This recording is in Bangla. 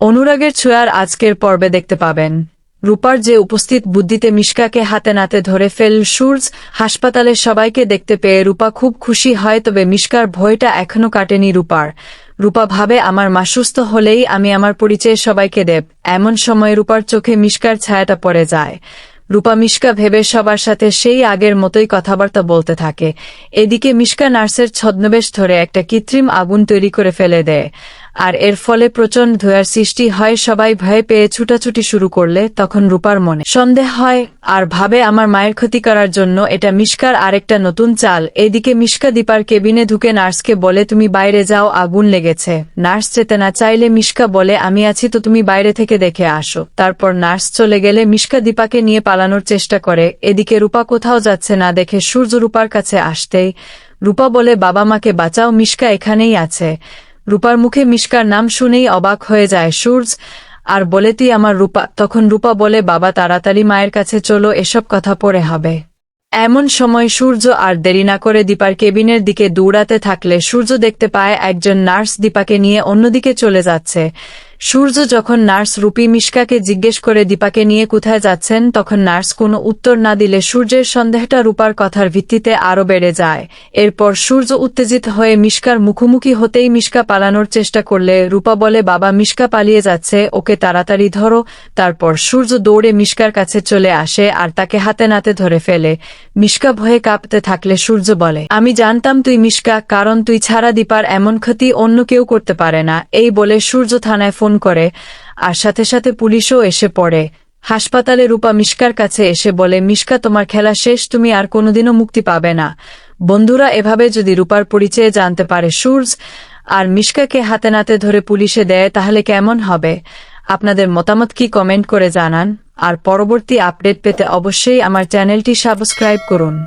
অনুরাগের ছোঁয়ার আজকের পর্বে দেখতে পাবেন। রূপার যে উপস্থিত বুদ্ধিতে মিশকাকে হাতে নাতে ধরে ফেল সূর্য হাসপাতালে সবাইকে দেখতে পেয়ে রূপা খুব খুশি হয়, তবে মিশকার ভয়টা এখনও কাটেনি রূপার। রূপা ভাবে, আমার মা সুস্থ হলেই আমি আমার পরিচয় সবাইকে দেব। এমন সময় রূপার চোখে মিশকার ছায়াটা পড়ে যায়। রূপা মিশকা ভেবে সবার সাথে সেই আগের মতোই কথাবার্তা বলতে থাকে। এদিকে মিশকা নার্সের ছদ্মবেশ ধরে একটা কৃত্রিম আগুন তৈরি করে ফেলে দেয়। আর এর ফলে প্রচণ্ড ধোয়ার সৃষ্টি হয়, সবাই ভয় পেয়ে ছুটাছুটি শুরু করলে তখন রূপার মনে সন্দেহ হয়, আর ভাবে আমার মায়ের ক্ষতি করার জন্য এটা মিশকার আরেকটা নতুন চাল। এদিকে মিশকা দীপার কেবিনে ঢুকে নার্সকে বলে, তুমি বাইরে যাও, আগুন লেগেছে। নার্স যেতে না চাইলে মিশকা বলে, আমি আছি তো তুমি বাইরে থেকে দেখে আসো। তারপর নার্স চলে গেলে মিশকা দীপাকে নিয়ে পালানোর চেষ্টা করে। এদিকে রূপা কোথাও যাচ্ছে না দেখে সূর্য রূপার কাছে আসতেই রূপা বলে, বাবা মাকে বাঁচাও, মিশকা এখানেই আছে। রূপার মুখে মিশকার নাম শুনেই অবাক হয়ে যায় সূর্য। আর বলে, তুই আমার রূপা। তখন রূপা বলে, বাবা, তাড়াতাড়ি মায়ের কাছে চলো, এসব কথা পরে হবে। এমন সময় সূর্য আর দেরি না করে দীপার কেবিনের দিকে দৌড়াতে থাকলে সূর্য দেখতে পায় একজন নার্স দীপাকে নিয়ে অন্যদিকে চলে যাচ্ছে। সূর্য যখন নার্স রূপী মিশকাকে জিজ্ঞেস করে দীপাকে নিয়ে কোথায় যাচ্ছেন, তখন নার্স কোনো উত্তর না দিলে সূর্যের সন্দেহটা রূপার কথার ভিত্তিতে আরও বেড়ে যায়। এরপর সূর্য উত্তেজিত হয়ে মিশকার মুখোমুখি হতেই মিশকা পালানোর চেষ্টা করলে রূপা বলে, বাবা, মিশকা পালিয়ে যাচ্ছে, ওকে তাড়াতাড়ি ধরো। তারপর সূর্য দৌড়ে মিশকার কাছে চলে আসে আর তাকে হাতে নাতে ধরে ফেলে। মিশকা ভয়ে কাঁপতে থাকলে সূর্য বলে, আমি জানতাম তুই মিশকা, কারণ তুই ছাড়া দীপার এমন ক্ষতি অন্য কেউ করতে পারে না। এই বলে সূর্য থানায় ফোন করে, আর সাথে সাথে পুলিশও এসে পড়ে। হাসপাতালে রূপা মিশকার কাছে এসে বলে, মিশকা, তোমার খেলা শেষ, তুমি আর কোনোদিনও মুক্তি পাবে না। বন্ধুরা, এভাবে যদি রূপার পরিচয়ে জানতে পারে সূর্য আর মিশকাকে হাতে নাতে ধরে পুলিশে দেয়, তাহলে কেমন হবে? আপনাদের মতামত কি কমেন্ট করে জানান। আর পরবর্তী আপডেট পেতে অবশ্যই আমার চ্যানেলটি সাবস্ক্রাইব করুন।